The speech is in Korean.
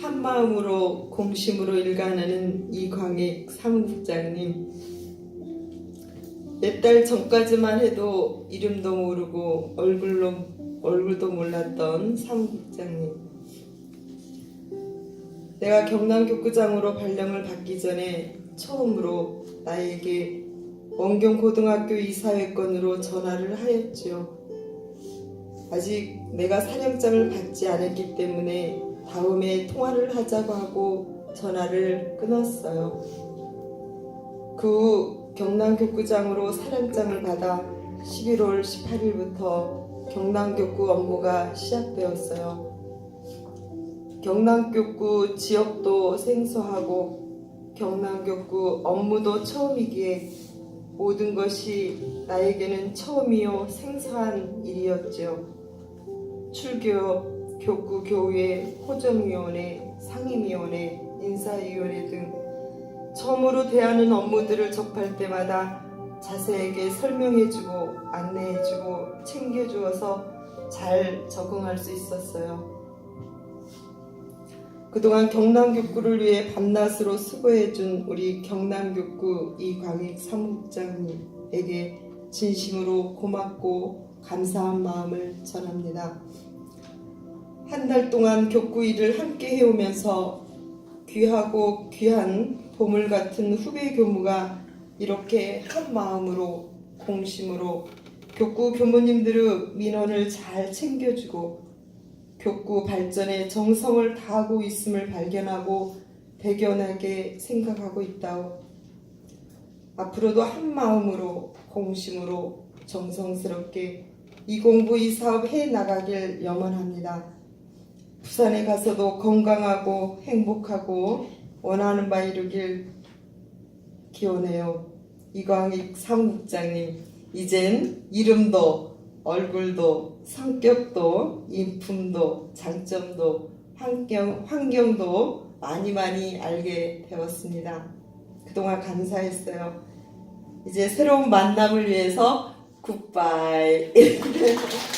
한 마음으로 공심으로 일관하는 이광익 사무국장님. 몇 달 전까지만 해도 이름도 모르고 얼굴로 얼굴도 몰랐던 사무국장님. 내가 경남교구장으로 발령을 받기 전에 처음으로 나에게 원경고등학교 이사회권으로 전화를 하였지요. 아직 내가 사령장을 받지 않았기 때문에 다음에 통화를 하자고 하고 전화를 끊었어요. 그 후 경남교구장으로 사령장을 받아 11월 18일부터 경남교구 업무가 시작되었어요. 경남교구 지역도 생소하고 경남교구 업무도 처음이기에 모든 것이 나에게는 처음이요 생소한 일이었지요. 출교, 교구 교회, 호정위원회, 상임위원회, 인사위원회 등 처음으로 대하는 업무들을 접할 때마다 자세하게 설명해주고 안내해주고 챙겨주어서 잘 적응할 수 있었어요. 그동안 경남교구를 위해 밤낮으로 수고해준 우리 경남교구 이광익 사무국장님에게 진심으로 고맙고 감사한 마음을 전합니다. 한 달 동안 교구 일을 함께 해오면서 귀하고 귀한 보물 같은 후배 교무가 이렇게 한 마음으로 공심으로 교구 교무님들의 민원을 잘 챙겨주고 교구 발전에 정성을 다하고 있음을 발견하고 대견하게 생각하고 있다오. 앞으로도 한 마음으로 공심으로 정성스럽게 이 공부 이 사업 해 나가길 염원합니다. 부산에 가서도 건강하고 행복하고 원하는 바 이루길 기원해요. 이광익 사무국장님, 이젠 이름도 얼굴도 성격도 인품도 장점도 환경, 환경도 많이 많이 알게 되었습니다. 그동안 감사했어요. 이제 새로운 만남을 위해서 굿바이.